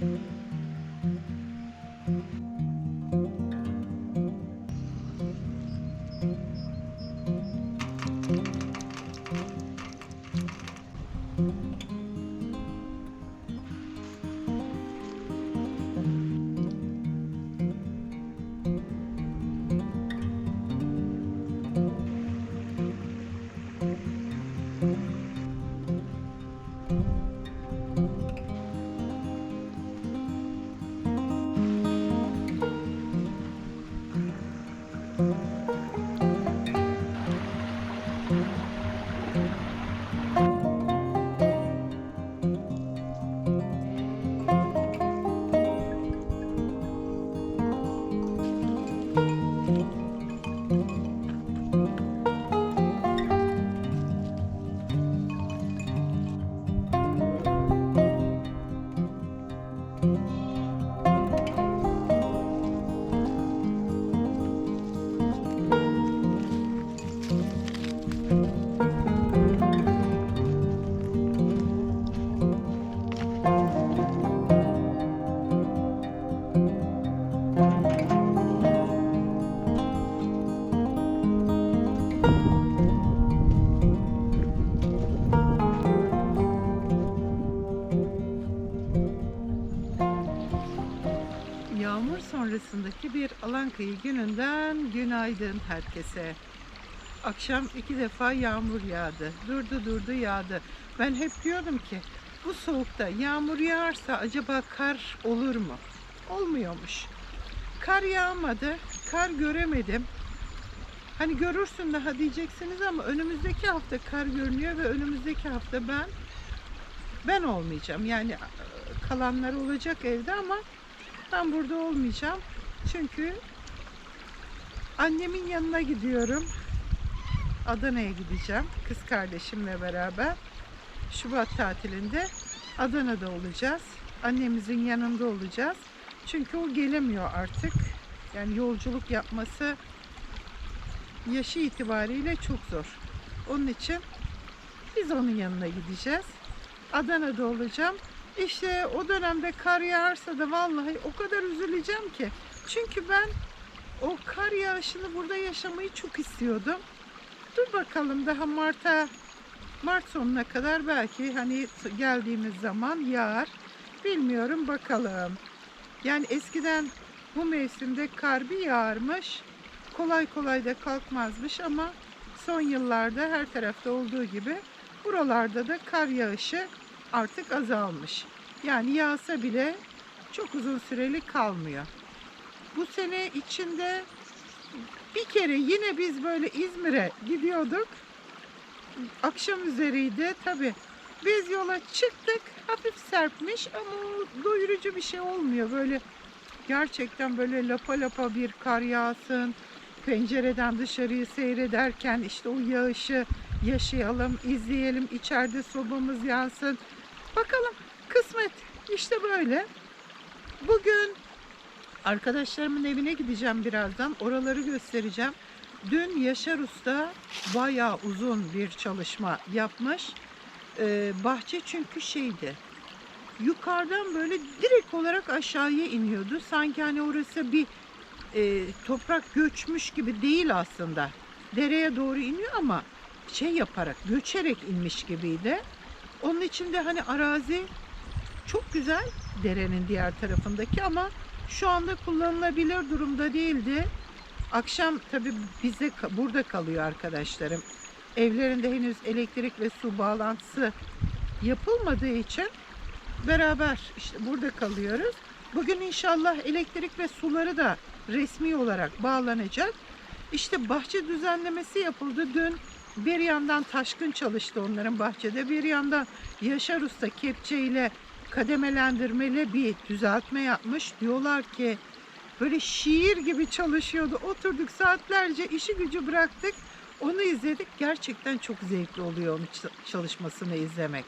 Yağmur sonrasındaki bir Alankayı gününden günaydın herkese. Akşam iki defa yağmur yağdı. Durdu durdu yağdı. Ben hep diyordum ki bu soğukta yağmur yağarsa acaba kar olur mu? Olmuyormuş. Kar yağmadı. Kar göremedim. Hani görürsün daha diyeceksiniz ama önümüzdeki hafta kar görünüyor ve önümüzdeki hafta ben ben olmayacağım. Yani e, kalanlar olacak evde ama ben burada olmayacağım. Çünkü annemin yanına gidiyorum. Adana'ya gideceğim. Kız kardeşimle beraber. Şubat tatilinde Adana'da olacağız. Annemizin yanında olacağız. Çünkü o gelemiyor artık. Yani yolculuk yapması yaşı itibariyle çok zor. Onun için biz onun yanına gideceğiz. Adana'da olacağım. İşte o dönemde kar yağarsa da vallahi o kadar üzüleceğim ki. Çünkü ben o kar yağışını burada yaşamayı çok istiyordum. Dur bakalım daha Mart'a Mart sonuna kadar belki hani geldiğimiz zaman yağar. Bilmiyorum bakalım. Yani eskiden bu mevsimde kar bir yağarmış. Kolay kolay da kalkmazmış ama son yıllarda her tarafta olduğu gibi buralarda da kar yağışı artık azalmış. Yani yağsa bile çok uzun süreli kalmıyor. Bu sene içinde bir kere yine biz böyle İzmir'e gidiyorduk. Akşam üzeriydi tabi. Biz yola çıktık. Hafif serpmiş ama doyurucu bir şey olmuyor. Böyle gerçekten böyle lapa lapa bir kar yağsın. Pencereden dışarıyı seyrederken işte o yağışı yaşayalım, izleyelim. içeride sobamız yansın. Bakalım kısmet işte böyle. Bugün arkadaşlarımın evine gideceğim birazdan. Oraları göstereceğim. Dün Yaşar Usta bayağı uzun bir çalışma yapmış. Ee, bahçe çünkü şeydi. Yukarıdan böyle direkt olarak aşağıya iniyordu. Sanki hani orası bir e, toprak göçmüş gibi değil aslında. Dereye doğru iniyor ama şey yaparak, göçerek inmiş gibiydi. Onun için de hani arazi çok güzel derenin diğer tarafındaki ama şu anda kullanılabilir durumda değildi. Akşam tabii bize burada kalıyor arkadaşlarım. Evlerinde henüz elektrik ve su bağlantısı yapılmadığı için beraber işte burada kalıyoruz. Bugün inşallah elektrik ve suları da resmi olarak bağlanacak. İşte bahçe düzenlemesi yapıldı. Dün bir yandan taşkın çalıştı onların bahçede. Bir yandan Yaşar Usta kepçeyle kademelendirmeli bir düzeltme yapmış. Diyorlar ki böyle şiir gibi çalışıyordu. Oturduk saatlerce işi gücü bıraktık. Onu izledik. Gerçekten çok zevkli oluyor onun çalışmasını izlemek.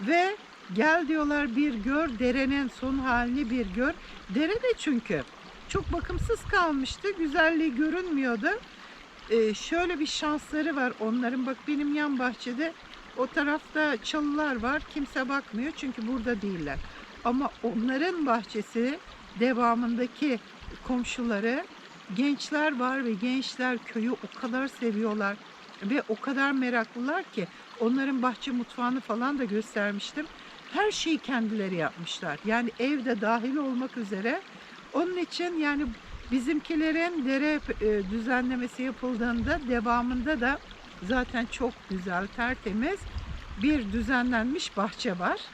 Ve gel diyorlar bir gör derenin son halini bir gör. Dere de çünkü çok bakımsız kalmıştı. Güzelliği görünmüyordu. Ee, şöyle bir şansları var onların. Bak benim yan bahçede o tarafta çalılar var. Kimse bakmıyor çünkü burada değiller. Ama onların bahçesi devamındaki komşuları gençler var ve gençler köyü o kadar seviyorlar ve o kadar meraklılar ki onların bahçe mutfağını falan da göstermiştim. Her şeyi kendileri yapmışlar. Yani evde dahil olmak üzere. Onun için yani bizimkilerin dere e, düzenlemesi yapıldığında devamında da zaten çok güzel, tertemiz bir düzenlenmiş bahçe var.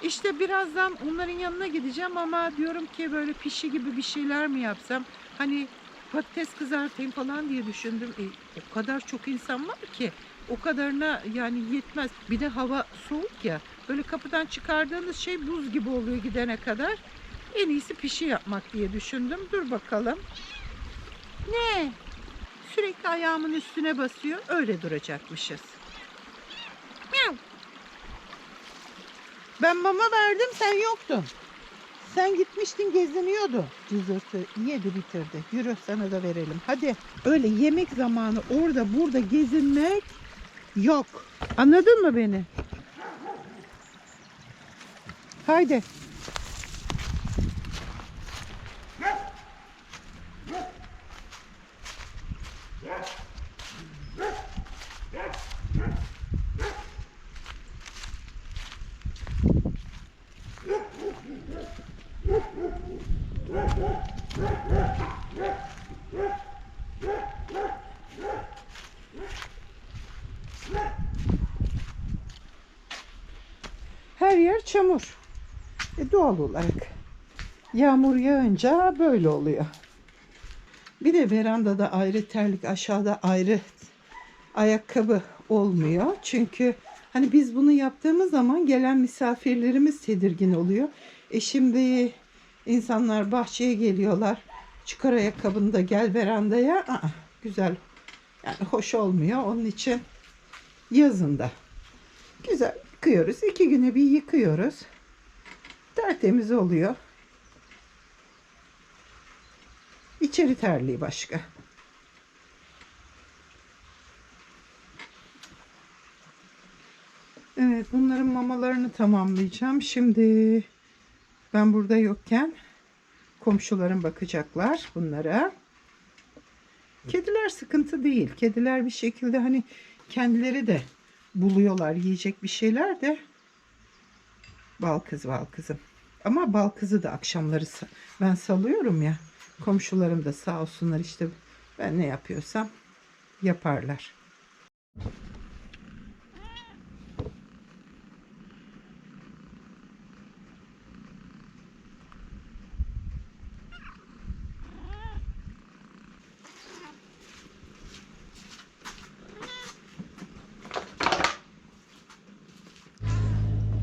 İşte birazdan onların yanına gideceğim ama diyorum ki böyle pişi gibi bir şeyler mi yapsam? Hani patates kızartayım falan diye düşündüm. E, o kadar çok insan var ki o kadarına yani yetmez. Bir de hava soğuk ya. Böyle kapıdan çıkardığınız şey buz gibi oluyor gidene kadar. En iyisi pişi yapmak diye düşündüm. Dur bakalım. Ne? Sürekli ayağımın üstüne basıyor. Öyle duracakmışız. Ben mama verdim sen yoktun. Sen gitmiştin geziniyordun. Cızırtı yedi bitirdi. Yürü sana da verelim. Hadi öyle yemek zamanı orada burada gezinmek yok. Anladın mı beni? Haydi. Her yer çamur. E doğal olarak. Yağmur yağınca böyle oluyor. Bir de verandada ayrı terlik, aşağıda ayrı ayakkabı olmuyor. Çünkü hani biz bunu yaptığımız zaman gelen misafirlerimiz tedirgin oluyor. E şimdi insanlar bahçeye geliyorlar. Çıkar ayakkabını da gel verandaya. Aa, güzel. Yani hoş olmuyor. Onun için yazında. Güzel yıkıyoruz. İki güne bir yıkıyoruz. Tertemiz oluyor. İçeri terliği başka. Evet bunların mamalarını tamamlayacağım. Şimdi ben burada yokken komşularım bakacaklar bunlara. Kediler sıkıntı değil. Kediler bir şekilde hani kendileri de buluyorlar yiyecek bir şeyler de bal kız bal kızım. Ama bal kızı da akşamları ben salıyorum ya. Komşularım da sağ olsunlar işte ben ne yapıyorsam yaparlar.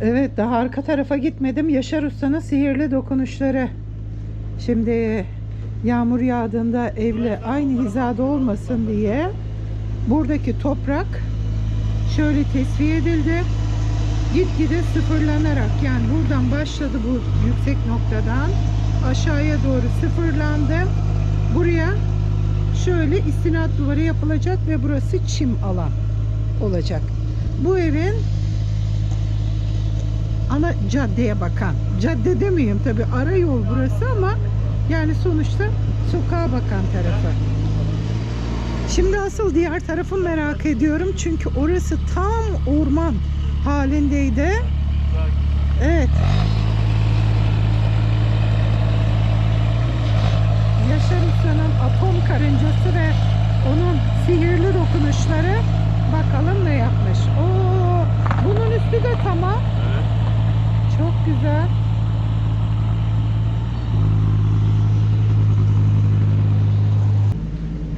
Evet daha arka tarafa gitmedim. Yaşar Usta'nın sihirli dokunuşları. Şimdi yağmur yağdığında evle aynı hizada olmasın diye buradaki toprak şöyle tesviye edildi. Gitgide sıfırlanarak yani buradan başladı bu yüksek noktadan aşağıya doğru sıfırlandı. Buraya şöyle istinat duvarı yapılacak ve burası çim alan olacak. Bu evin ana caddeye bakan. Cadde demeyeyim tabi ara yol burası ama yani sonuçta sokağa bakan tarafı. Şimdi asıl diğer tarafı merak ediyorum çünkü orası tam orman halindeydi. Evet. Yaşar Usta'nın atom karıncası ve onun sihirli dokunuşları bakalım ne yapmış. Oo, bunun üstü de tamam. Çok güzel.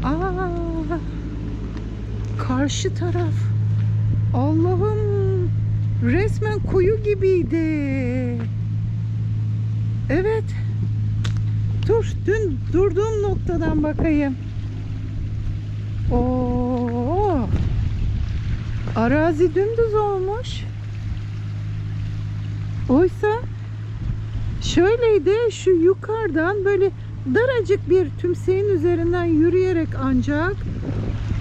Aa, karşı taraf. Allah'ım resmen kuyu gibiydi. Evet. Dur, dün durduğum noktadan bakayım. Oo. Arazi dümdüz olmuş. Oysa şöyleydi şu yukarıdan böyle daracık bir tümseyin üzerinden yürüyerek ancak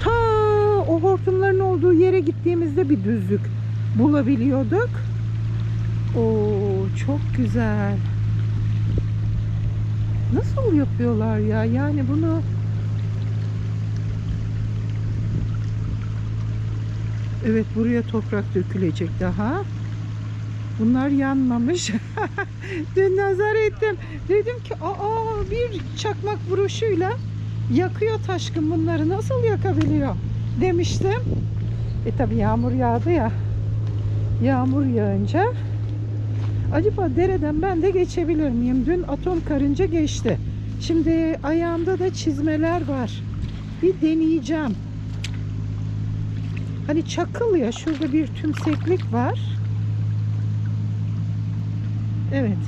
ta o hortumların olduğu yere gittiğimizde bir düzlük bulabiliyorduk. O çok güzel. Nasıl yapıyorlar ya? Yani bunu Evet buraya toprak dökülecek daha. Bunlar yanmamış. Dün nazar ettim. Dedim ki aa bir çakmak vuruşuyla yakıyor taşkın bunları nasıl yakabiliyor demiştim. E tabi yağmur yağdı ya. Yağmur yağınca acaba dereden ben de geçebilir miyim? Dün atom karınca geçti. Şimdi ayağımda da çizmeler var. Bir deneyeceğim. Hani çakıl ya şurada bir tümseklik var. Evet.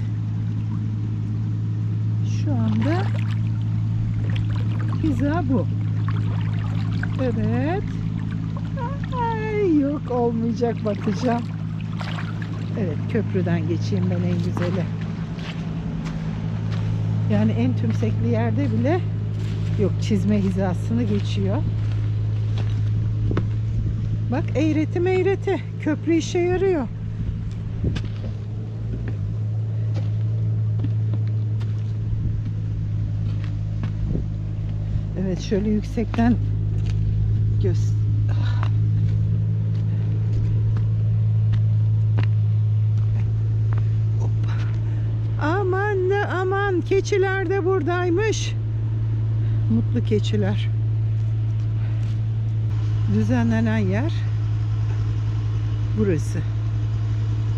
Şu anda hiza bu. Evet. Ay, yok olmayacak batacağım. Evet köprüden geçeyim ben en güzeli. Yani en tümsekli yerde bile yok çizme hizasını geçiyor. Bak eğreti meğreti. Köprü işe yarıyor. Evet şöyle yüksekten göz Hop. Aman da aman keçiler de buradaymış. Mutlu keçiler. Düzenlenen yer burası.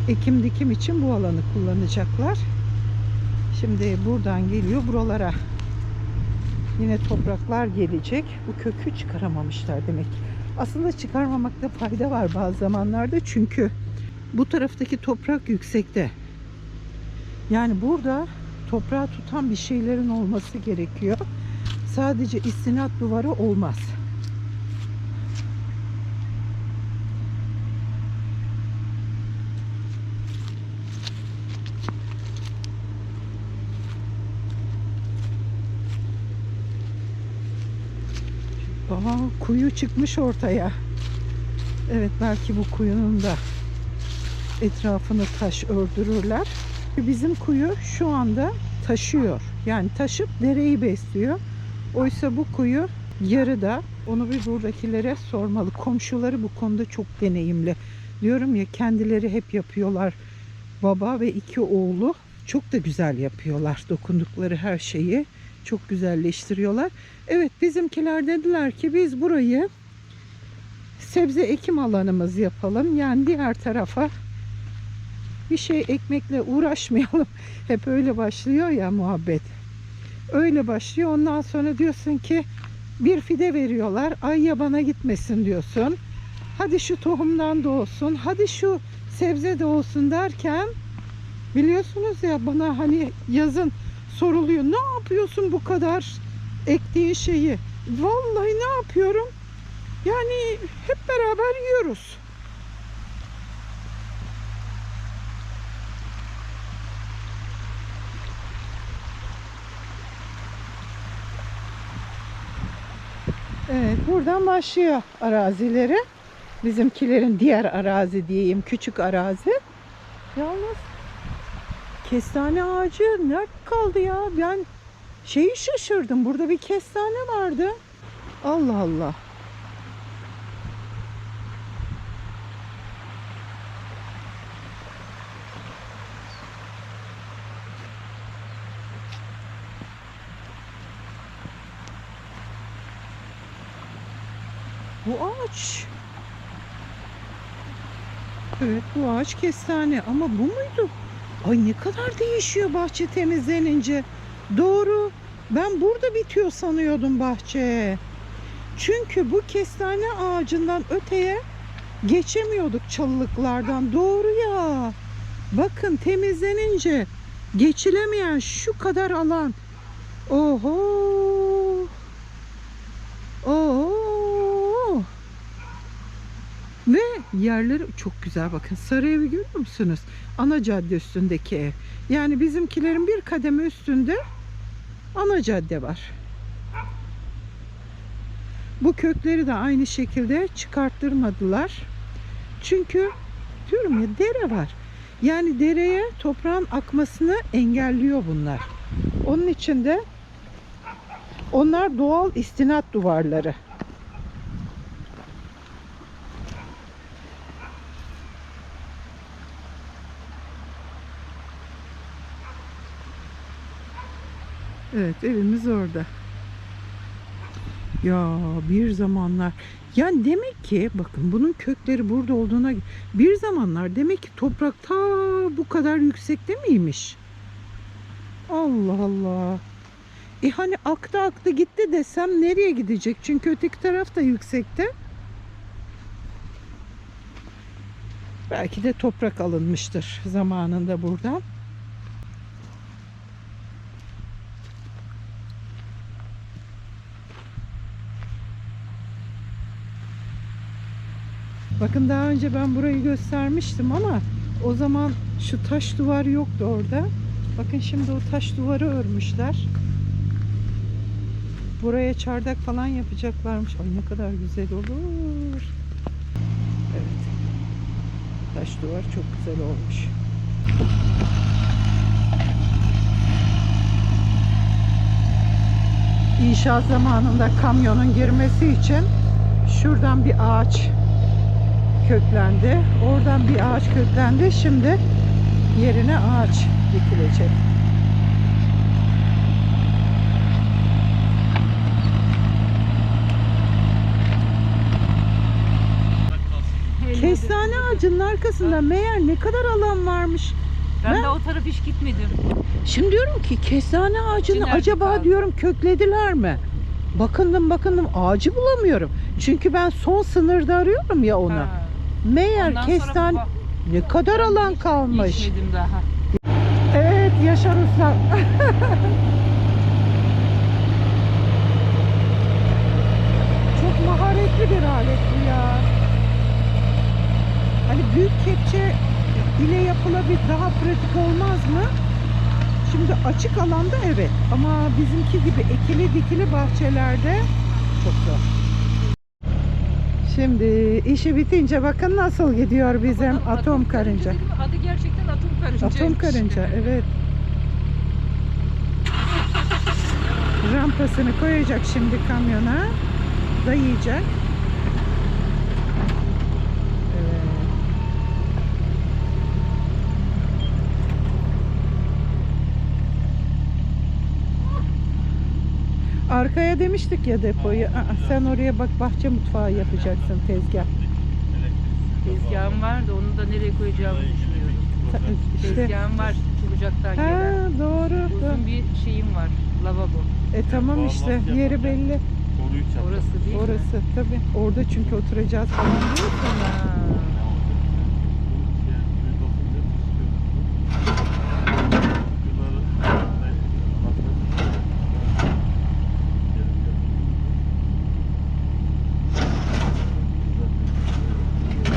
Ekim dikim için bu alanı kullanacaklar. Şimdi buradan geliyor buralara. Yine topraklar gelecek. Bu kökü çıkaramamışlar demek. Aslında çıkarmamakta fayda var bazı zamanlarda çünkü bu taraftaki toprak yüksekte. Yani burada toprağı tutan bir şeylerin olması gerekiyor. Sadece istinat duvarı olmaz. Aa, kuyu çıkmış ortaya. Evet belki bu kuyunun da etrafını taş ördürürler. Bizim kuyu şu anda taşıyor. Yani taşıp dereyi besliyor. Oysa bu kuyu yarıda. Onu bir buradakilere sormalı. Komşuları bu konuda çok deneyimli. Diyorum ya kendileri hep yapıyorlar. Baba ve iki oğlu çok da güzel yapıyorlar. Dokundukları her şeyi çok güzelleştiriyorlar. Evet bizimkiler dediler ki biz burayı sebze ekim alanımız yapalım. Yani diğer tarafa bir şey ekmekle uğraşmayalım. Hep öyle başlıyor ya muhabbet. Öyle başlıyor. Ondan sonra diyorsun ki bir fide veriyorlar. Ay yabana gitmesin diyorsun. Hadi şu tohumdan da olsun. Hadi şu sebze de olsun derken biliyorsunuz ya bana hani yazın soruluyor. Ne yapıyorsun bu kadar ektiğin şeyi? Vallahi ne yapıyorum? Yani hep beraber yiyoruz. Evet, buradan başlıyor arazileri. Bizimkilerin diğer arazi diyeyim, küçük arazi. Yalnız kestane ağacı nerede kaldı ya? Ben şeyi şaşırdım. Burada bir kestane vardı. Allah Allah. Bu ağaç. Evet bu ağaç kestane ama bu muydu? Ay ne kadar değişiyor bahçe temizlenince. Doğru. Ben burada bitiyor sanıyordum bahçe. Çünkü bu kestane ağacından öteye geçemiyorduk çalılıklardan. Doğru ya. Bakın temizlenince geçilemeyen şu kadar alan. Yerleri çok güzel bakın. Sarı evi görüyor musunuz? Ana cadde üstündeki ev. Yani bizimkilerin bir kademe üstünde ana cadde var. Bu kökleri de aynı şekilde çıkarttırmadılar. Çünkü diyorum ya dere var. Yani dereye toprağın akmasını engelliyor bunlar. Onun için de onlar doğal istinat duvarları. Evet evimiz orada. Ya bir zamanlar yani demek ki bakın bunun kökleri burada olduğuna bir zamanlar demek ki toprak ta bu kadar yüksekte miymiş? Allah Allah. E hani aktı aktı gitti desem nereye gidecek? Çünkü öteki taraf da yüksekte. Belki de toprak alınmıştır zamanında buradan. Bakın daha önce ben burayı göstermiştim ama o zaman şu taş duvar yoktu orada. Bakın şimdi o taş duvarı örmüşler. Buraya çardak falan yapacaklarmış. Ay ne kadar güzel olur. Evet. Taş duvar çok güzel olmuş. İnşaat zamanında kamyonun girmesi için şuradan bir ağaç köklendi. Oradan bir ağaç köklendi. Şimdi yerine ağaç dikilecek. Kestane ağacının arkasında meğer ne kadar alan varmış. Ben, Ben- de o taraf hiç gitmedim. Şimdi diyorum ki kestane ağacını Nerede acaba kaldı? diyorum köklediler mi? Bakındım bakındım ağacı bulamıyorum. Çünkü ben son sınırda arıyorum ya onu. Ha. Meğer Ondan sonra kestane bak- ne kadar alan kalmış. Gitmedim daha. Evet Yaşar Usta. Çok maharetli bir alet bu ya. Hani büyük kepçe ile yapılabilir daha pratik olmaz mı? Şimdi açık alanda evet ama bizimki gibi ekili dikili bahçelerde çok zor. Şimdi işi bitince bakın nasıl gidiyor bizim Atom- atom karınca. değil mi? Adı gerçekten atom karınca. Atom karınca evet. Rampasını koyacak şimdi kamyona. Dayayacak. Evet. Arkaya demiştik ya depoyu. Aa, sen oraya bak bahçe mutfağı yapacaksın tezgah. Tezgahım var da onu da nereye koyacağımı düşünüyorum. Ta- İşte. Tezgahım var Çubucak'tan Ha, gelen. doğru. doğru. Uzun bir şeyim var. Lavabo. E tamam işte yeri belli. Orası değil mi? Orası tabii. Orada çünkü oturacağız falan diyorsun. Ha.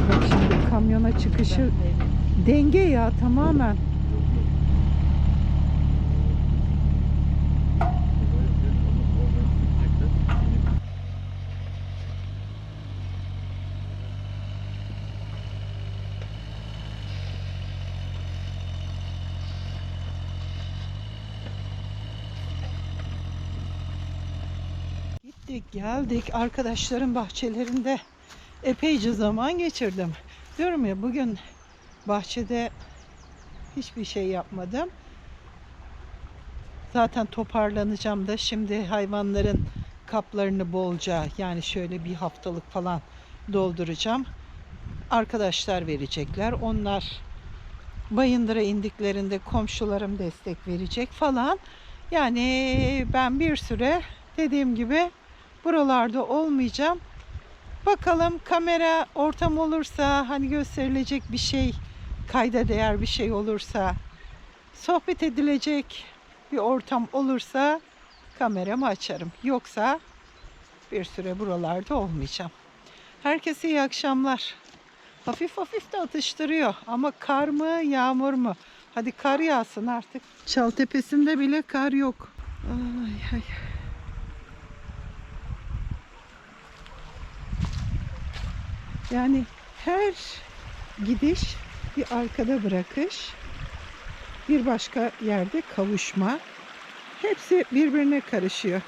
Bak şimdi kamyona çıkışı denge ya tamamen. Gittik geldik arkadaşların bahçelerinde epeyce zaman geçirdim. Diyorum ya bugün bahçede hiçbir şey yapmadım. Zaten toparlanacağım da şimdi hayvanların kaplarını bolca yani şöyle bir haftalık falan dolduracağım. Arkadaşlar verecekler. Onlar Bayındır'a indiklerinde komşularım destek verecek falan. Yani ben bir süre dediğim gibi buralarda olmayacağım. Bakalım kamera ortam olursa hani gösterilecek bir şey kayda değer bir şey olursa sohbet edilecek bir ortam olursa kameramı açarım. Yoksa bir süre buralarda olmayacağım. Herkese iyi akşamlar. Hafif hafif de atıştırıyor ama kar mı yağmur mu? Hadi kar yağsın artık. Çaltepesi'nde bile kar yok. Ay, ay. Yani her gidiş bir arkada bırakış, bir başka yerde kavuşma. Hepsi birbirine karışıyor.